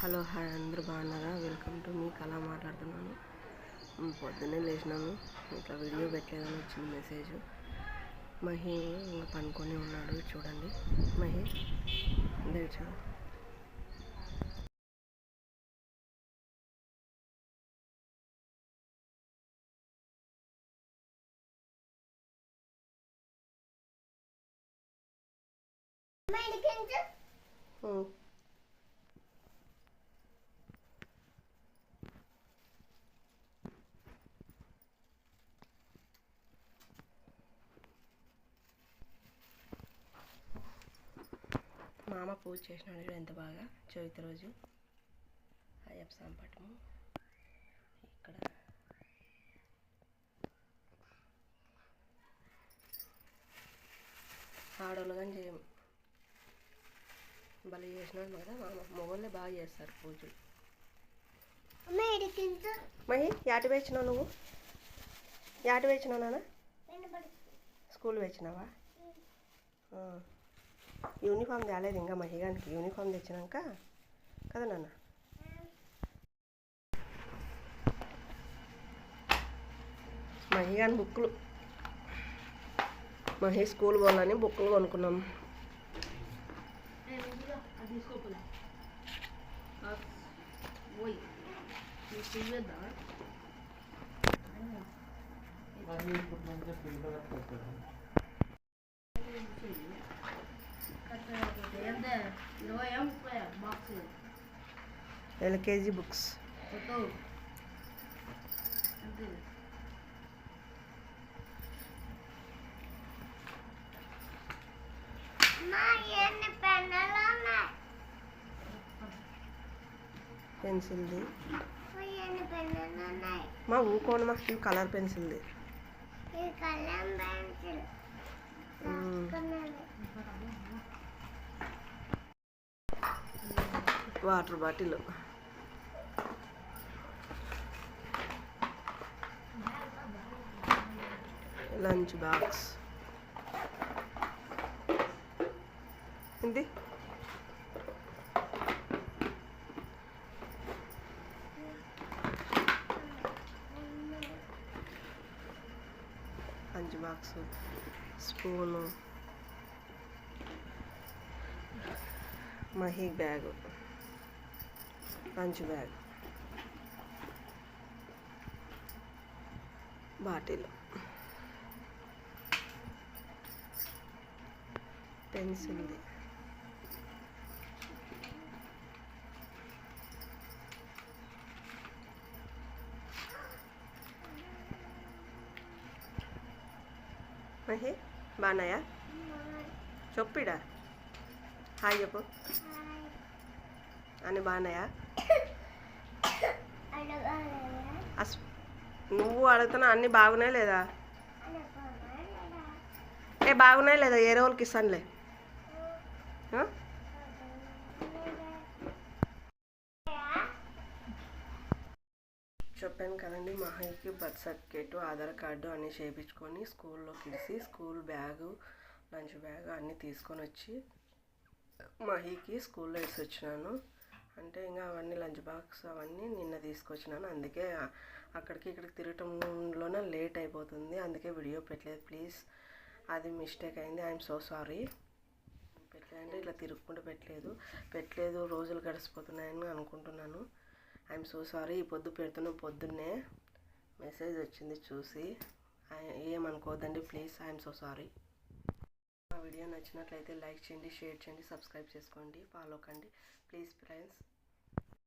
Hello hi అందరూ బాగున్నారా? Welcome to me కళ మాట్లాడుతున్నాను. పొద్దున్నే లేచినాము ఇట్లా వీడియో పెట్టలేదని వచ్చింది మెసేజ్. మహి ఇంకా పనుకొని ఉన్నాడు చూడండి. మహి లేదు చూడు మ్, మా అమ్మ పూజ చేసినాడు చూడు ఎంత బాగా. చవితి రోజు. అయ్యప్ప సంపటము ఇక్కడ. ఆడవాళ్ళు కానీ చేయము భలే చేసినాడు కదా మా అమ్మ మొగోళ్ళే బాగా చేస్తారు పూజలు. మహి యాటి వేసినావు నువ్వు? యాటి వేసినావు నాన్న? స్కూల్ వేసినావా ఆ. యూనిఫామ్ తేలేదు ఇంకా మహిగానికి యూనిఫామ్ తెచ్చినాక కదా నాన్న? మహిగాని బుక్కులు. మహి స్కూల్ పోవాలని బుక్కులు కొనుక్కున్నాం. LKG books. పెన్సిల్ది. మా ఊకోండి మా ఇవి colour పెన్సిల్ది. Water bottle. Lunch box. ఏంటి lunch box spoon Mahi bag. Lunch bag. Bottle. పెన్సిల్ది. Mahi బాగున్నాయా. చెప్పిడా? హాయ్ చెప్పు. అని బాగున్నాయా? అస్ నువ్వు అడుగుతున్నా అన్నీ బాగున్నాయి లేదా? ఏ బాగున్నాయి లేదా? ఏ రోజులకి ఇస్తానులే. చెప్పాను కదండి మహాయికి బర్త్ సర్టిఫికేట్ ఆధార్ కార్డు అన్నీ చేయించుకొని స్కూల్లోకి ఇచ్చి స్కూల్ బ్యాగు లంచ్ బ్యాగ్ అన్నీ తీసుకొని వచ్చి మహికి స్కూల్లో వేసి వచ్చినాను. అంటే ఇంకా అవన్నీ లంచ్ బాక్స్ అవన్నీ నిన్న తీసుకొచ్చినాను. అందుకే అక్కడికి ఇక్కడికి తిరగటంలోనే లేట్ అయిపోతుంది. అందుకే వీడియో పెట్టలేదు. ప్లీజ్ అది మిస్టేక్ అయింది. I'm so sorry. పెట్టలేదంటే ఇట్లా తిరుగుకుంటూ పెట్టలేదు. పెట్టలేదు రోజులు గడిచిపోతున్నాయని అనుకుంటున్నాను. I'm so sorry. ఈ పొద్దు పెడుతున్న పొద్దున్నే మెసేజ్ వచ్చింది చూసి. ఏమనుకోవద్దండి. Please I'm so sorry. మా వీడియో నచ్చినట్లయితే లైక్ చేయండి షేర్ చేయండి సబ్స్క్రైబ్ చేసుకోండి ఫాలో కండి. Please friends.